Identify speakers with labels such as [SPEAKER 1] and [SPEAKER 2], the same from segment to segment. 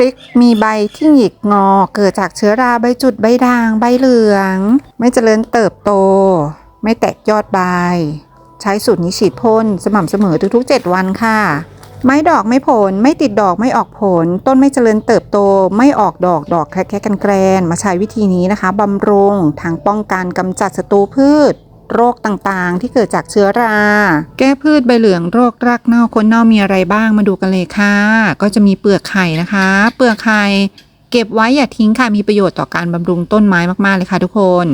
[SPEAKER 1] ริกมีใบที่หงิกงอ เกิดจากเชื้อราใบจุดใบด่างใบเหลือง ไม่เจริญเติบโต ไม่แตกยอดใบ ใช้สูตรนี้ฉีดพ่นสม่ำเสมอทุกๆ 7 วันค่ะ ไม้ดอกไม่ผล ไม่ติดดอกไม่ออกผล ต้นไม่เจริญเติบโต ไม่ออกดอกดอกแค่กันแกรนมาใช้วิธีนี้นะคะบำรุงทางป้องกันกำจัดศัตรูพืช โรคต่างๆ ที่เกิดจากเชื้อรา แก้พืชใบเหลืองโรครากเน่าคนเน่ามีอะไรบ้างมาดูกันเลยค่ะ ก็จะมีเปลือกไข่นะคะ เปลือกไข่เก็บไว้อย่าทิ้งค่ะมีประโยชน์ต่อการบำรุงต้นไม้มากๆเลยค่ะทุกคน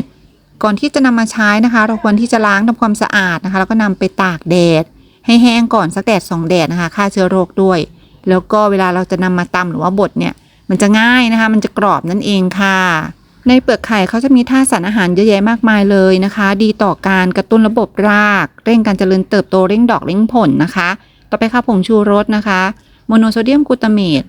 [SPEAKER 1] ก่อนที่จะนำมาใช้นะคะ เราควรที่จะล้างทำความสะอาดนะคะ แล้วก็นำไปตากแดด ให้แห้งก่อนสักแดดสองแดดนะคะฆ่าเชื้อโรคด้วย แล้วก็เวลาเราจะนำมาตำหรือว่าบดเนี่ย มันจะง่ายนะคะ มันจะกรอบนั่นเองค่ะ ในเปลือกไข่เขาจะมีธาตุสารอาหารเยอะแยะมากมายเลยนะคะ ดีต่อการกระตุ้นระบบราก เร่งการเจริญเติบโตเร่งดอกเร่งผลนะคะ ต่อไปค่ะผงชูรสนะคะ โมโนโซเดียมกลูตาเมต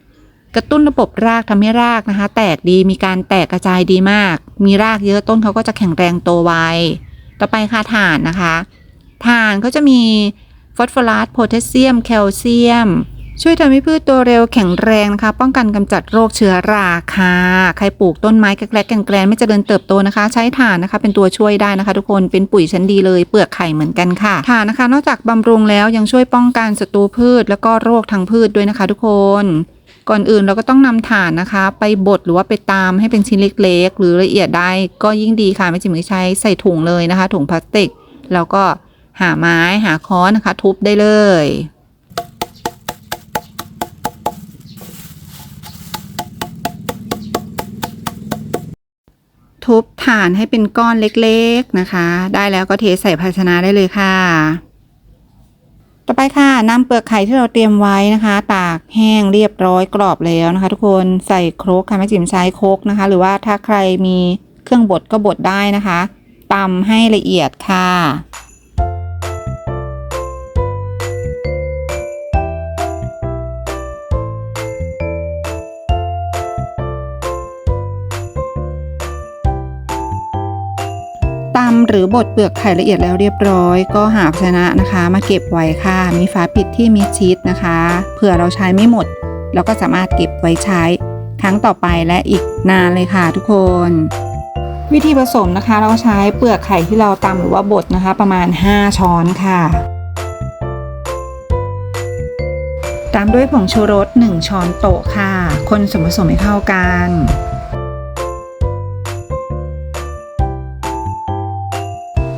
[SPEAKER 1] กระตุ้นระบบรากทำให้รากนะคะ แตกดีมีการแตกกระจายดีมาก มีรากเยอะต้นเขาก็จะแข็งแรงโตไวต่อไปค่ะถ่านนะคะ ถ่านเขาจะมีฟอสฟอรัสโพแทสเซียม แคลเซียม ช่วยทำให้พืชโตเร็วแข็งแรงนะคะ ป้องกันกำจัดโรคเชื้อราค่ะ ใครปลูกต้นไม้แกลกๆแกลนไม่เจริญเติบโตนะคะ ใช้ถ่านนะคะ เป็นตัวช่วยได้นะคะ ทุกคนเป็นปุ๋ยชั้นดีเลยเปลือกไข่เหมือนกันค่ะถ่านนะคะ นอกจากบำรุงแล้วยังช่วยป้องกันศัตรูพืช แล้วก็โรคทางพืชด้วยนะคะ ทุกคนก่อนอื่นเราก็ต้องนำถ่านนะคะ ไปบดหรือว่าไปตามให้เป็นชิ้นเล็กๆ หรือละเอียดได้ก็ยิ่งดีค่ะไม่จำเป็นใช้ใส่ถุงเลยนะคะ ถุงพลาสติก แล้วก็หาไม้หาค้อนนะคะ ทุบได้เลย ทุบฐานให้เป็นก้อนเล็กๆนะคะ ได้แล้วก็เทใส่ภาชนะได้เลยค่ะ ต่อไปค่ะนำเปลือกไข่ที่เราเตรียมไว้นะคะ ตากแห้งเรียบร้อยกรอบแล้วนะคะ ทุกคนใส่โครกค่ะแม่จิ๋มใช้โครกนะคะ หรือว่าถ้าใครมีเครื่องบดก็บดได้นะคะตำให้ละเอียดค่ะ ตำหรือบดเปลือกไข่ละเอียดแล้วเรียบร้อย ก็หาภาชนะนะคะ มาเก็บไว้ค่ะ มีฝาปิดที่มิดชิดนะคะ เผื่อเราใช้ไม่หมดเราก็สามารถเก็บไว้ใช้ครั้งต่อไปและอีกนานเลยค่ะทุกคน วิธีผสมนะคะ เราใช้เปลือกไข่ที่เราตำหรือว่าบดนะคะ ประมาณ 5 ช้อนค่ะ ตามด้วยผงชูรส 1 ช้อนโต๊ะค่ะ คนส่วนผสมให้เข้ากัน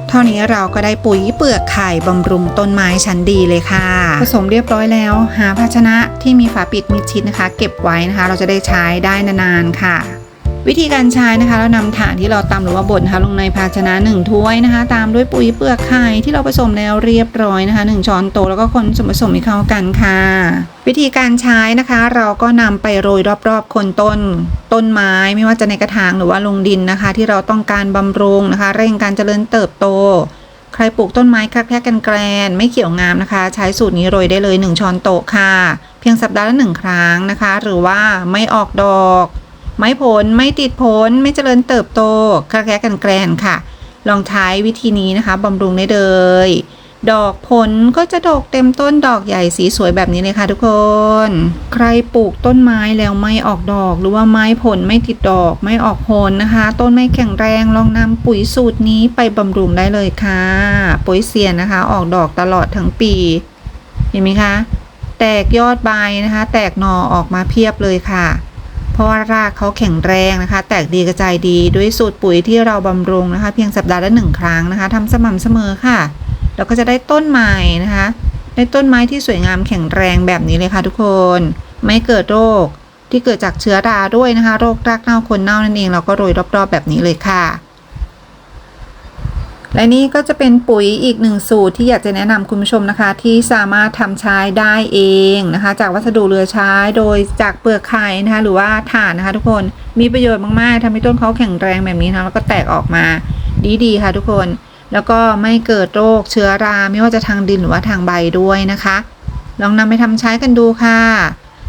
[SPEAKER 1] เท่านี้เราก็ได้ปุ๋ยเปลือกไข่บำรุงต้นไม้ชั้นดีเลยค่ะ ผสมเรียบร้อยแล้ว หาภาชนะที่มีฝาปิดมิดชิดนะคะ เก็บไว้นะคะ เราจะได้ใช้ได้นานๆค่ะ วิธีการใช้นะคะเรานำถ่านที่เราตำหรือว่าบดนะคะลงในภาชนะ1ถ้วยนะคะ ตามด้วยปุ๋ยเปลือกไข่ที่เราผสมแล้วเรียบร้อยนะคะ 1 ช้อนโต๊ะแล้วก็คนส่วนผสมให้เข้ากันค่ะ วิธีการใช้นะคะ เราก็นำไปโรยรอบๆโคนต้นต้นไม้ไม่ว่าจะในกระถางหรือว่าลงดินนะคะ ที่เราต้องการบำรุงนะคะ เร่งการเจริญเติบโตใครปลูกต้นไม้คลักแคกกันแกรนไม่เขียวงามนะคะ ใช้สูตรนี้โรยได้เลย 1 ช้อนโต๊ะค่ะ เพียงสัปดาห์ละหนึ่งครั้งนะคะ หรือว่าไม่ออกดอก ไม่ผลไม่ติดผลไม่เจริญเติบโตคลักแคกกันแกรนค่ะ ลองใช้วิธีนี้นะคะบำรุงได้เลยดอกผลก็จะดอกเต็มต้นดอกใหญ่สีสวยแบบนี้เลยค่ะทุกคน ใครปลูกต้นไม้แล้วไม่ออกดอก หรือว่าไม้ผลไม่ติดดอกไม่ออกผลนะคะ ต้นไม่แข็งแรงลองนำปุ๋ยสูตรนี้ไปบำรุงได้เลยค่ะ ปุ๋ยเซียนนะคะ ออกดอกตลอดทั้งปี เห็นไหมคะ แตกยอดใบนะคะ แตกหนอออกมาเพียบเลยค่ะ เพราะว่ารากเขาแข็งแรงนะคะ แตกดีกระจายดีด้วยสูตรปุ๋ยที่เราบำรุงนะคะ เพียงสัปดาห์ละหนึ่งครั้งนะคะทำสม่ำเสมอค่ะเราก็จะได้ต้นไม้นะคะ ได้ต้นไม้ที่สวยงามแข็งแรงแบบนี้เลยค่ะทุกคน ไม่เกิดโรคที่เกิดจากเชื้อราด้วยนะคะ โรครากเน่าคนเน่านั่นเองเราก็โรยรอบๆแบบนี้เลยค่ะ และนี่ก็จะเป็นปุ๋ยอีกหนึ่งสูตรที่อยากจะแนะนำคุณผู้ชมนะคะ ที่สามารถทำใช้ได้เองนะคะ จากวัสดุเหลือใช้โดยจากเปลือกไข่นะคะหรือว่าถ่านนะคะ ทุกคนมีประโยชน์มากๆทำให้ต้นเขาแข็งแรงแบบนี้นะแล้วก็แตกออกมาดีๆค่ะทุกคน แล้วก็ไม่เกิดโรคเชื้อราไม่ว่าจะทางดินหรือว่าทางใบด้วยนะคะ ลองนำไปทำใช้กันดูค่ะ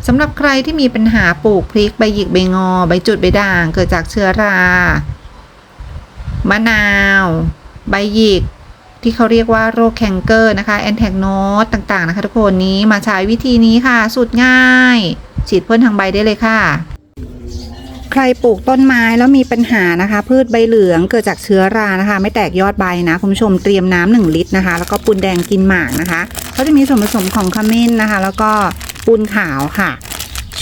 [SPEAKER 1] สำหรับใครที่มีปัญหาปลูกพริกใบหยิกใบงอใบจุดใบด่าง เกิดจากเชื้อรามะนาว ใบหยิกที่เขาเรียกว่าโรคแคนเกอร์นะคะแอนแทกโนตต่างๆนะคะทุกคนนี้มาใช้วิธีนี้ค่ะสูตรง่าย ฉีดพ่นทางใบได้เลยค่ะ ใครปลูกต้นไม้แล้วมีปัญหานะคะ พืชใบเหลืองเกิดจากเชื้อรานะคะ ไม่แตกยอดใบนะคุณผู้ชมเตรียมน้ำหนึ่งลิตรนะคะ แล้วก็ปูนแดงกินหมากนะคะเขาจะมีส่วนผสมของขมิ้นนะคะ แล้วก็ปูนขาวค่ะ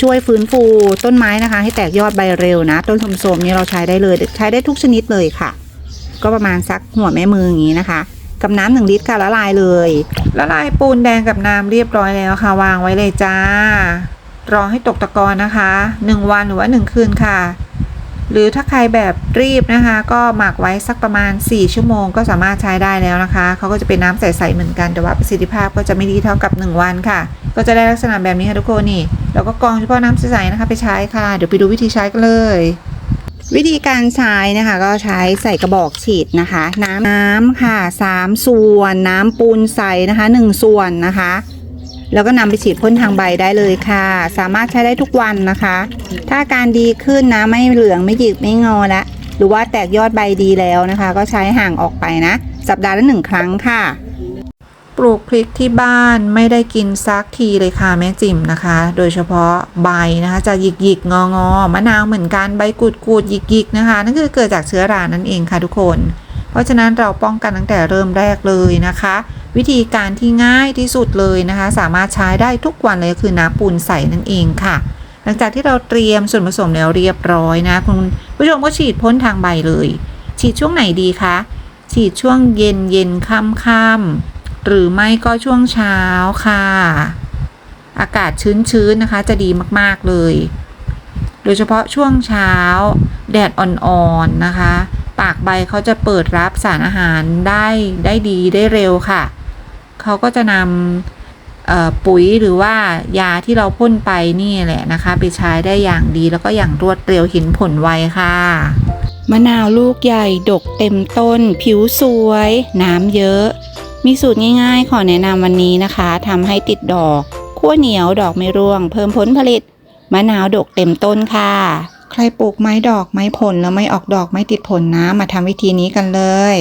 [SPEAKER 1] ช่วยฟื้นฟูต้นไม้นะคะ ให้แตกยอดใบเร็วนะ ต้นสมๆนี้เราใช้ได้เลยใช้ได้ทุกชนิดเลยค่ะ ก็ประมาณสักหัวแม่มืออย่างนี้นะคะ กับน้ำหนึ่งลิตรค่ะละลายเลย ละลายปูนแดงกับน้ำเรียบร้อยแล้วค่ะ วางไว้เลยจ้ารอให้ตกตะกอนนะคะหนึ่งวันหรือว่าหนึ่งคืนค่ะ หรือถ้าใครแบบรีบนะคะ ก็หมักไว้สักประมาณ 4 ชั่วโมงก็สามารถใช้ได้แล้วนะคะเขาก็จะเป็นน้ำใสๆเหมือนกันแต่ว่าประสิทธิภาพก็จะไม่ดีเท่ากับ 1 วันค่ะ ก็จะได้ลักษณะแบบนี้ค่ะทุกคนนี่แล้วก็กรองเฉพาะน้ำใสๆนะคะ ไปใช้ค่ะ เดี๋ยวไปดูวิธีใช้กันเลย วิธีการใช้นะคะก็ใช้ใส่กระบอกฉีดนะคะ น้ำน้ำค่ะ3ส่วนน้ำปูนใสนะคะ1ส่วนนะคะ แล้วก็นำไปฉีดพ่นทางใบได้เลยค่ะ สามารถใช้ได้ทุกวันนะคะ ถ้าอาการดีขึ้นนะไม่เหลืองไม่หยิกไม่งอละหรือว่าแตกยอดใบดีแล้วนะคะ ก็ใช้ห่างออกไปนะ สัปดาห์ละหนึ่งครั้งค่ะ ปลูกพริกที่บ้านไม่ได้กินซักทีเลยค่ะแม่จิ๋มนะคะ โดยเฉพาะใบนะคะจะหยิกหยิกงองอมะนาวเหมือนกันใบกูดกูดหยิกหยิกนะคะ นั่นคือเกิดจากเชื้อรานั่นเองค่ะทุกคน เพราะฉะนั้นเราป้องกันตั้งแต่เริ่มแรกเลยนะคะ วิธีการที่ง่ายที่สุดเลยนะคะ สามารถใช้ได้ทุกวันเลยคือน้ำปูนใสนั่นเองค่ะ หลังจากที่เราเตรียมส่วนผสมแล้วเรียบร้อยนะคุณผู้ชมก็ฉีดพ่นทางใบเลย ฉีดช่วงไหนดีคะฉีดช่วงเย็นเย็นค่ำค่ำ หรือไม่ก็ช่วงเช้าค่ะ อากาศชื้นๆนะคะ จะดีมากๆเลย โดยเฉพาะช่วงเช้า แดดอ่อนๆนะคะ ปากใบเขาจะเปิดรับสารอาหารได้ได้ดีได้เร็วค่ะ เขาก็จะนำปุ๋ยหรือว่ายาที่เราพ่นไปนี่แหละนะคะ ไปใช้ได้อย่างดีแล้วก็อย่างรวดเร็วเห็นผลไวค่ะมะนาวลูกใหญ่ ดกเต็มต้น ผิวสวย น้ำเยอะ มีสูตรง่ายๆ ขอแนะนำวันนี้นะคะทำให้ติดดอกขั้วเหนียวดอกไม่ร่วง เพิ่มผลผลิต มะนาวดกเต็มต้นค่ะ ใครปลูกไม้ดอกไม้ผลแล้วไม่ออกดอกไม่ติดผลนะมาทำวิธีนี้กันเลย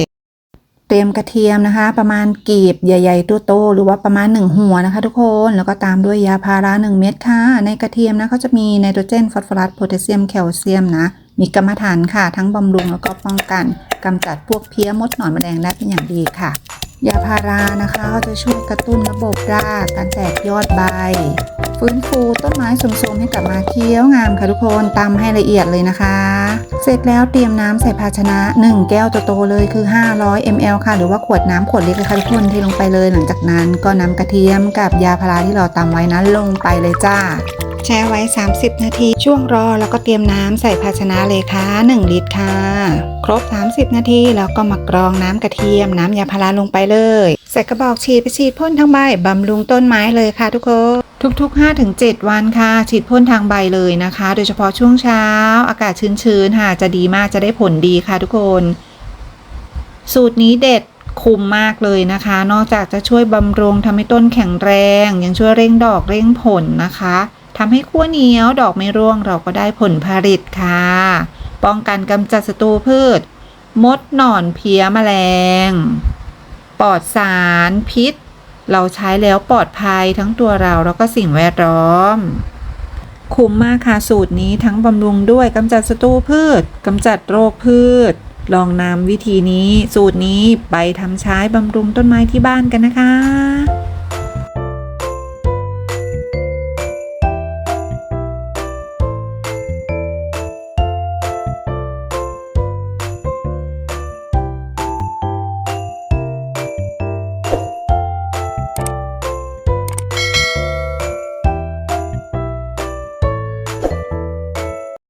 [SPEAKER 1] เตรียมกระเทียมนะคะ ประมาณกีบใหญ่ๆตัวโตหรือว่าประมาณ 1 หัวนะคะ ทุกคนแล้วก็ตามด้วยยาพารา 1 เม็ดค่ะ ในกระเทียมนะเขาจะมีไนโตรเจนฟอสฟอรัสโพแทสเซียมแคลเซียมนะมีกรรมฐานค่ะ ทั้งบำรุงแล้วก็ป้องกันกำจัดพวกเพี้ยมดหนอนแมลงได้เป็นอย่างดีค่ะ ยาพารานะคะเขาจะช่วยกระตุ้นระบบรากการแตกยอดใบ ฟื้นฟูต้นไม้สมๆให้กลับมาเคี้ยวงามค่ะทุกคนตำให้ละเอียดเลยนะคะ เสร็จแล้วเตรียมน้ำใส่ภาชนะ 1 แก้วโตๆเลยคือ 500 ml ค่ะ หรือว่าขวดน้ำขวดเล็กเลยค่ะทุกคนเทลงไปเลย หลังจากนั้นก็นำกระเทียมกับยาพาราที่เราตำไว้นั้นลงไปเลยจ้า แช่ไว้ 30 นาที ช่วงรอแล้วก็เตรียมน้ำใส่ภาชนะเลยค่ะ 1 ลิตรค่ะ ครบ 30 นาทีแล้วก็มากรองน้ำกระเทียม น้ำยาพาราลงไปเลยใส่กระบอกฉีดไปฉีดพ่นทั้งใบบำรุงต้นไม้เลยค่ะทุกคนทุกๆ 5-7 วันค่ะ ฉีดพ่นทางใบเลยนะคะ โดยเฉพาะช่วงเช้า อากาศชื้นๆค่ะ จะดีมากจะได้ผลดีค่ะทุกคน สูตรนี้เด็ดคุ้มมากเลยนะคะ นอกจากจะช่วยบำรุงทำให้ต้นแข็งแรง ยังช่วยเร่งดอกเร่งผลนะคะ ทำให้ขั้วเหนียวดอกไม่ร่วงเราก็ได้ผลผลิตค่ะ ป้องกันกำจัดศัตรูพืช มดหนอนเพี้ยแมลง ปลอดสารพิษ เราใช้แล้วปลอดภัยทั้งตัวเราแล้วก็สิ่งแวดล้อม คุ้มมากค่ะสูตรนี้ทั้งบำรุงด้วยกำจัดศัตรูพืชกำจัดโรคพืช ลองนำวิธีนี้ สูตรนี้ไปทำใช้บำรุงต้นไม้ที่บ้านกันนะคะ